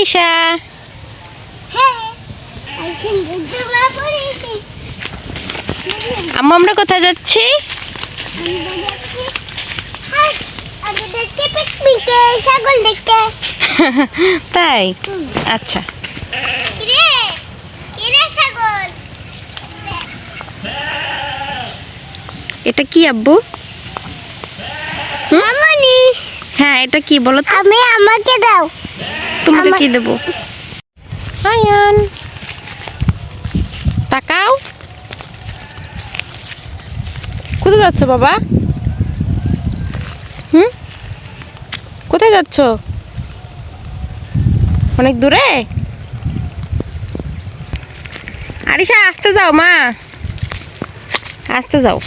ঈশা আম্মু আমরা কোথায় যাচ্ছি? তাই। আচ্ছা। এটা কি আব্বু? হ্যাঁ এটা কি বলো আমি আমাকে দাও। তোমাকে কি দেবো? আয়ান তাকাও। কোথায় যাচ্ছ বাবা? হুম? কোথায় যাচ্ছ? অনেক দূরে? আরিশা আসতে যাও মা। আসতে যাও।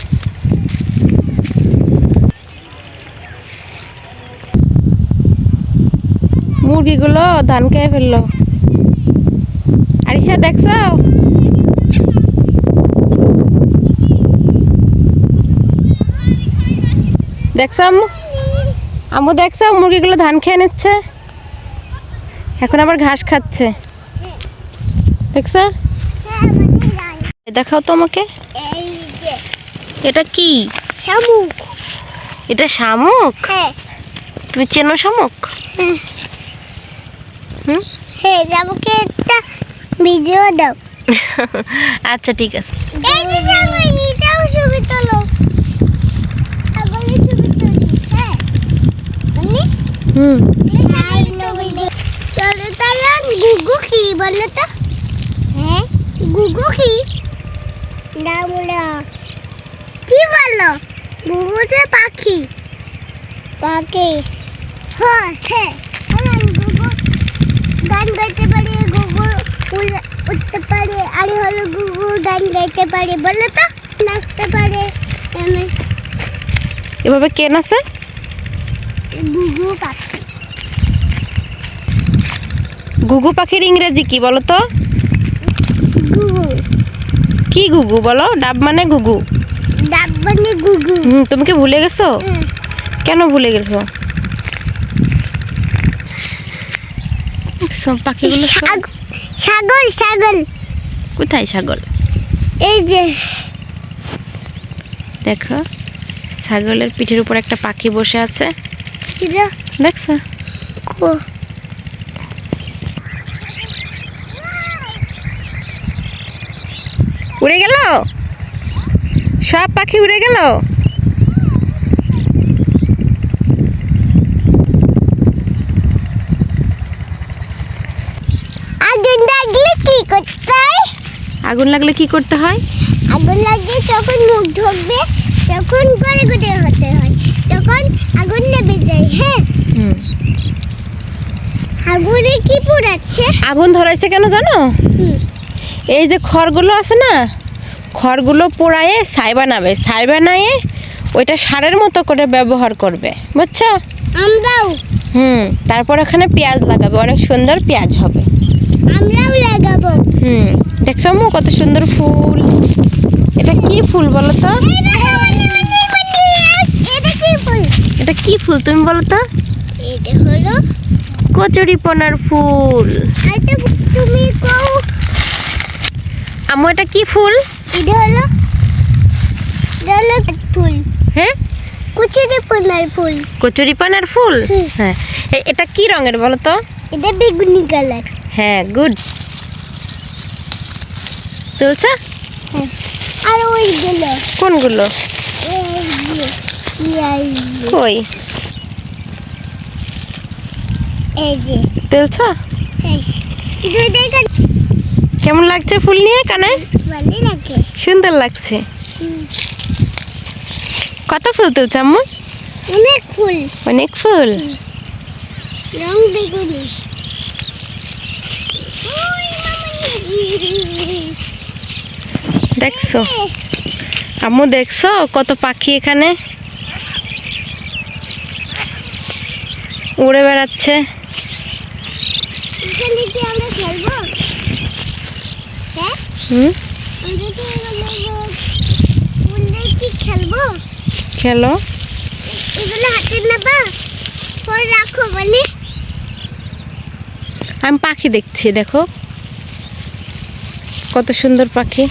মুরগিগুলো ধান খেয়ে ফেলল। আরিশা দেখছ? দেখছ আম্মু? আম্মু দেখছ? মুরগিগুলো ধান খেয়ে নিচ্ছে। এখন আবার ঘাস খাচ্ছে। দেখছ? হ্যাঁ দেখাও তো আমাকে। এটা কি? শামুক। এটা শামুক? হ্যাঁ। তুমি চেনো শামুক? হুম। হ্যাঁ শামুকে একটা ভিডিও দাও। আচ্ছা ঠিক আছে। এই যে এটাও ছবি তোলো। ছাগলের ছবি তুলি হ্যাঁ। হুম। চলো তাহলে গুগু কি বলো তো? হ্যাঁ গুগু কি? না কি বলো? গুগু পাখি? পাখি। হ্যাঁ হ্যাঁ। গান গাইতে পারে গুগু উঠতে পারে আর হলো গুগু গান গাইতে পারে বলো তো নাচতে পারে এভাবে কে নাচে? গুগু পাখি। ঘুঘু পাখির ইংরেজি কি বলো তো? গুগু। কি ঘুঘু বলো? ডাব মানে ঘুঘু ডাব মানে গুগু। তুমি কি ভুলে গেছো? কেন ভুলে গেছো? সব পাখিগুলো ছাগল ছাগল। কোথায় ছাগল? এই যে। দেখো ছাগলের পিঠের উপর একটা পাখি বসে আছে। দেখছ? উড়ে গেল? সব পাখি উড়ে গেল আগুন লাগলে কি করতে হয় আগুন লাগলে কি করতে হয়? আগুন লাগলে যখন মুখ ঢুকবে তখন করে করে হতে হয়। তখন আগুন নেবে যায় হ্যাঁ? আগুনে কি পোড়াচ্ছে? আগুন ধরাইছে কেন জানো। এই যে খড়গুলো আছে না খড়গুলো পোড়ায়ে ছাই বানাবে। ছাই বানায়ে ওইটা সারের মতো করে ব্যবহার করবে বুঝছ? আমরাও। হুম তারপর ওখানে পেঁয়াজ লাগাবে অনেক সুন্দর পেঁয়াজ হবে। আমরাও লাগাবো। হুম। দেখছ আম্মু কত সুন্দর ফুল। এটা কি ফুল বলো তো? এটা কি ফুল তুমি বলো তো? এটা হলো কচুরিপনার ফুল। তুমি কও আম্মু এটা কি ফুল? এটা হলো এটা হলো ফুল হ্যাঁ। ফুল কচুরিপানার ফুল হ্যাঁ এটা কি রঙের বলো তো? এটা বেগুনি কালার। হ্যাঁ গুড। তুলছ আর ওইগুলো। কোনগুলো? কই? তুলছ। কেমন লাগছে ফুল নিয়ে কানে? সুন্দর লাগছে। কত ফুল তুলছ আম্মু? অনেক ফুল। অনেক ফুল? রং বেগুনি। দেখছ? আম্মু দেখছ কত পাখি এখানে? উড়ে বেড়াচ্ছে। হ্যাঁ? খেলো। আমি পাখি দেখছি দেখো। কত সুন্দর পাখি।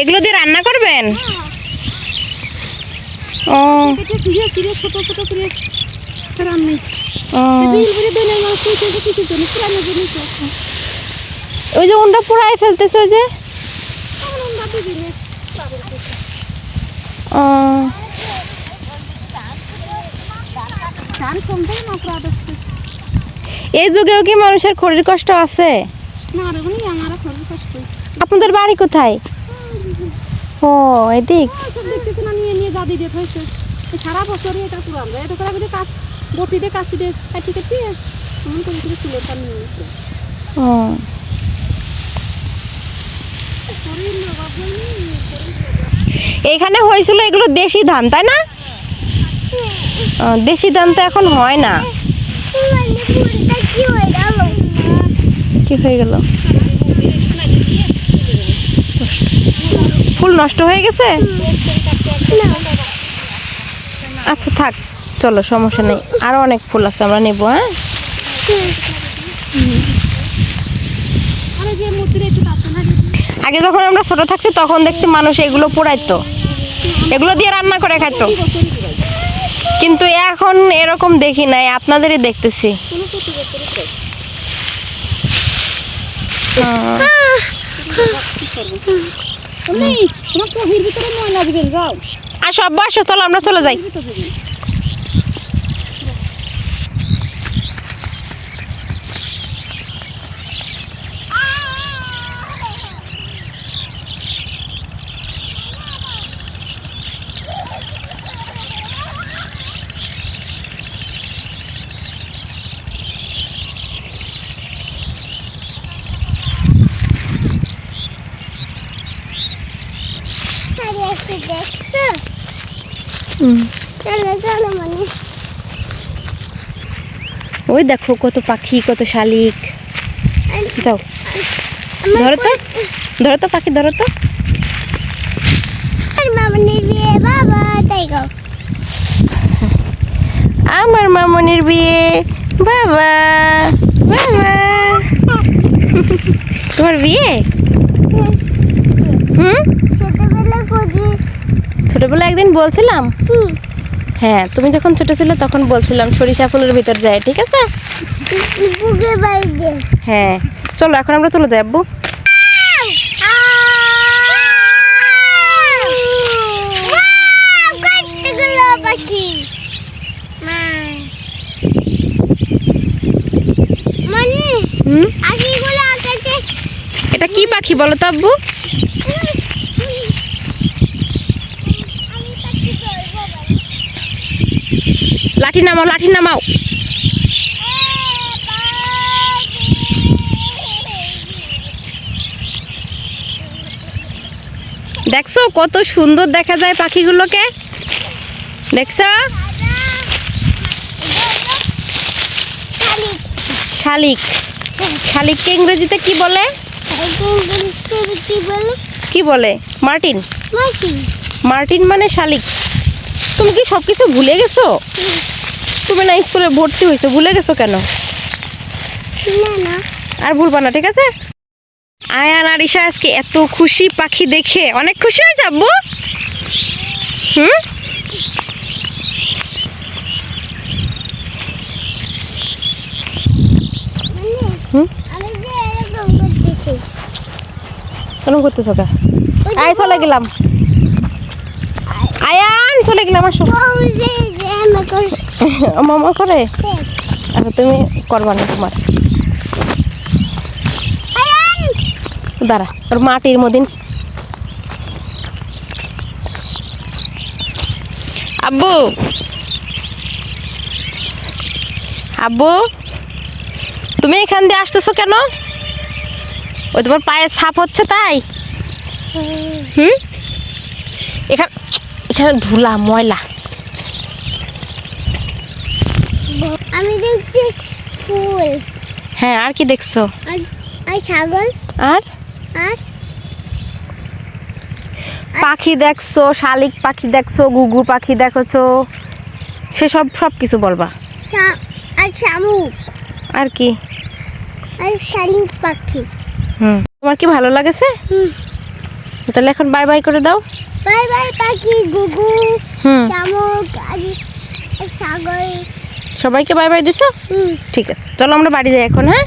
এগুলো দিয়ে রান্না করবেন? ও। ছোট করে ওই যে ওনটা পুরাই ফেলতেছে ওই যে। এই যুগেও কি মানুষের শরীর কষ্ট আছে? আপনাদের বাড়ি কোথায়? ও এদিক। নিয়ে নিয়ে দাদি দিয়ে হয়েছে সারা বছরই এটা পুরান যায় এটা করে আমি কাজ বটি দিয়ে কাশি দিয়ে কাটি কাটি এমন করে করে তার নিয়ে নিচ্ছে ও। এখানে হয়েছিল এগুলো দেশি ধান, তাই না? দেশি ধান তো এখন হয় না। কি হয়ে গেল কি হয়ে গেল ফুল নষ্ট হয়ে গেছে? আচ্ছা থাক, চলো, সমস্যা নেই। আরও অনেক ফুল আছে, আমরা নেব হ্যাঁ? আগে যখন আমরা ছোট থাকছি, তখন দেখছি মানুষ এগুলো পোড়াইতো। এগুলো দিয়ে রান্না করে খাইতো। কিন্তু এখন এরকম দেখি নাই, আপনাদেরই দেখতেছি। কোনো তোমার তো ভিতরে ময়লা দিবেন যাও। আর সব বসো চলো আমরা চলে যাই কহির ভিতরে দিবেন আরে একটু দেখছ। চলো চলো মানে ওই দেখো কত পাখি কত শালিক। যাও। ধরো তো। ধরো তো পাখি ধরো তো। মামনির বিয়ে বাবা তাই গো। আমার মামনির বিয়ে বাবা বাবা। তোমার বিয়ে? হুম? ছোটবেলা খুঁজি। ছোটবেলা একদিন বলছিলাম হ্যাঁ তুমি যখন ছোট ছিলে তখন বলছিলাম সরিষা ফুলের ভিতর যায় ঠিক আছে হ্যাঁ চলো এখন আমরা চলে যাই আব্বু মানে এটা কি পাখি বলো তো আব্বু আমি পাখি ধরবো লাঠি নামাও লাঠি নামাও। দেখছ কত সুন্দর দেখা যায় পাখিগুলোকে? দেখছ? শালিক। শালিককে ইংরেজিতে কি বলে? কি বলে? মার্টিন। মার্টিন মানে শালিক। তুমি কি সব কিছু ভুলে গেছো? তুমি না স্কুলে ভর্তি হয়েছো ভুলে গেছো কেন? আর ভুলবা না ঠিক আছে? আয়ান আর ঈশা আজকে এত খুশি পাখি দেখে। অনেক খুশি হয়ে যাব হুম? হুম? আমি যে এরকম করতেছি। কেন করতেছো কা? আয় চলে গেলাম। আয়ান! চলে গেলাম আসো মামা করে? করছে। আচ্ছা তুমি করবা না তোমার। দাঁড়া ওর মাটির মদিন আব্বু। আব্বু তুমি এখান দিয়ে আসতেছো কেন? ওই তোমার পায়ে ছাপ হচ্ছে তাই? হুম? এখান এখানে ধুলা ময়লা। আমি দেখছি ফুল। হ্যাঁ আর কি দেখছ? আর ছাগল? আর? আর? পাখি দেখছ শালিক পাখি দেখছ গুগু পাখি দেখছ সেসব সব কিছু বলবা। আর শামুক। আর কি? আর শালিক পাখি। হুম। তোমার কি ভালো লাগেছে? হুম। তাহলে এখন বাই বাই করে দাও। বাই বাই পাখি গুগু হুম। শামুক সাগর সবাইকে বাই বাই দিছো? হুম। ঠিক আছে চলো আমরা বাড়ি যাই এখন হ্যাঁ?